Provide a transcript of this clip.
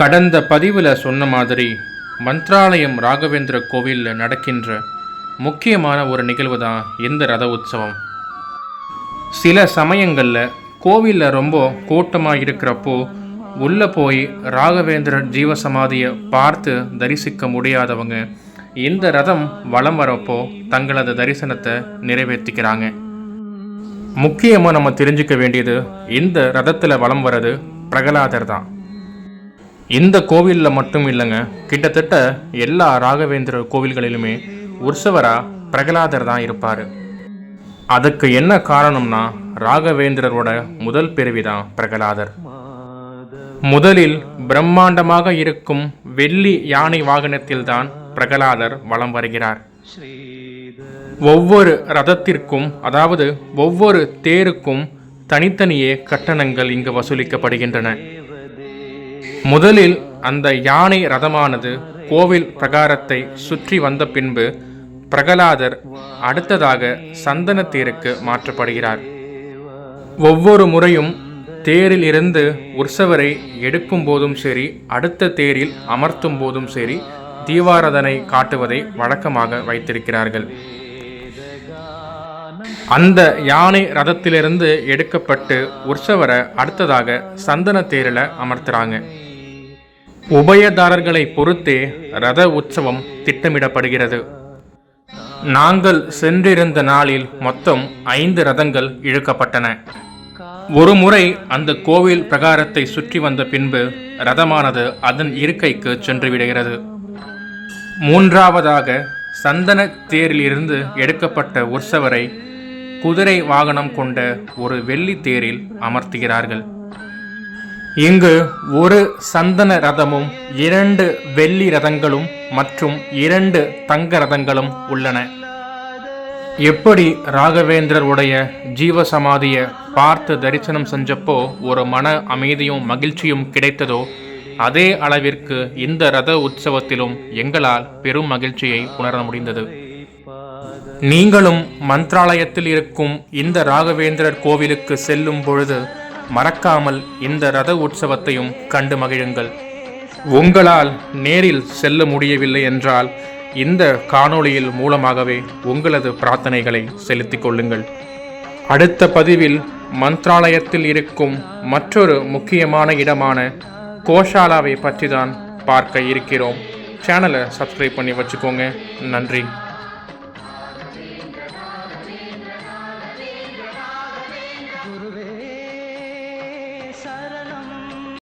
கடந்த பதிவில் சொன்ன மாதிரி மந்த்ராலயம் ராகவேந்திர கோவிலில் நடக்கின்ற முக்கியமான ஒரு நிகழ்வு தான் இந்த ரத உற்சவம். சில சமயங்களில் கோவிலில் ரொம்ப கூட்டமாக இருக்கிறப்போ உள்ளே போய் ராகவேந்திரர் ஜீவசமாதியை பார்த்து தரிசிக்க முடியாதவங்க இந்த ரதம் வலம் வரப்போ தங்களது தரிசனத்தை நிறைவேற்றிக்கிறாங்க முக்கியமாக நம்ம தெரிஞ்சுக்க வேண்டியது இந்த ரதத்தில் வலம் வர்றது பிரகலாதர் தான். இந்த கோவிலில் மட்டும் இல்லைங்க. கிட்டத்தட்ட எல்லா ராகவேந்திர கோவில்களிலுமே உற்சவராக பிரகலாதர் தான் இருப்பார். அதுக்கு என்ன காரணம்னா ராகவேந்திரரோட முதல் பிறவி தான் பிரகலாதர். முதலில் பிரம்மாண்டமாக இருக்கும் வெள்ளி யானை வாகனத்தில்தான் பிரகலாதர் வலம் வருகிறார். ஒவ்வொரு ரதத்திற்கும் அதாவது ஒவ்வொரு தேருக்கும் தனித்தனியே கட்டணங்கள் இங்கு வசூலிக்கப்படுகின்றன. முதலில் அந்த யானை ரதமானது கோவில் பிரகாரத்தை சுற்றி வந்த பின்பு பிரகலாதர் அடுத்ததாக சந்தன தேருக்கு மாற்றப்படுகிறார். ஒவ்வொரு முறையும் தேரில் இருந்து உற்சவரை எடுக்கும் போதும் சரி அடுத்த தேரில் அமர்த்தும் போதும் சரி தீவாரதனை காட்டுவதை வழக்கமாக வைத்திருக்கிறார்கள். அந்த யானை ரதத்திலிருந்து எடுக்கப்பட்டு உற்சவரை அடுத்ததாக சந்தன தேரில் அமர்த்துறாங்க. உபயதாரர்களை பொறுத்தே ரத உற்சவம் திட்டமிடப்படுகிறது. நாங்கள் சென்றிருந்த நாளில் மொத்தம் ஐந்து ரதங்கள் இழுக்கப்பட்டன. ஒரு முறை அந்த கோவில் பிரகாரத்தை சுற்றி வந்த பின்பு ரதமானது அதன் இருக்கைக்கு சென்று விடுகிறது. மூன்றாவதாக சந்தன தேரிலிருந்து எடுக்கப்பட்ட உற்சவரை குதிரை வாகனம் கொண்ட ஒரு வெள்ளி தேரில் அமர்த்துகிறார்கள். இங்கு ஒரு சந்தன ரதமும் இரண்டு வெள்ளி ரதங்களும் மற்றும் இரண்டு தங்க ரதங்களும் உள்ளன. எப்படி ராகவேந்திரர் உடைய ஜீவசமாதியை பார்த்து தரிசனம் செஞ்சப்போ ஒரு மன அமைதியும் மகிழ்ச்சியும் கிடைத்ததோ அதே அளவிற்கு இந்த ரத உற்சவத்திலும் எங்களால் பெரும் மகிழ்ச்சியை உணர முடிந்தது. நீங்களும் மந்த்ராலயத்தில் இருக்கும் இந்த ராகவேந்திரர் கோவிலுக்கு செல்லும் பொழுது மறக்காமல் இந்த ரத உற்சவத்தையும் கண்டு மகிழுங்கள். உங்களால் நேரில் செல்ல முடியவில்லை என்றால் இந்த காணொளியில் மூலமாகவே உங்களது பிரார்த்தனைகளை செலுத்திக் கொள்ளுங்கள். அடுத்த பதிவில் மந்த்ராலயத்தில் இருக்கும் மற்றொரு முக்கியமான இடமான கோஷாலாவை பற்றி தான் பார்க்க இருக்கிறோம். சேனலை சப்ஸ்கிரைப் பண்ணி வச்சுக்கோங்க. நன்றி. por.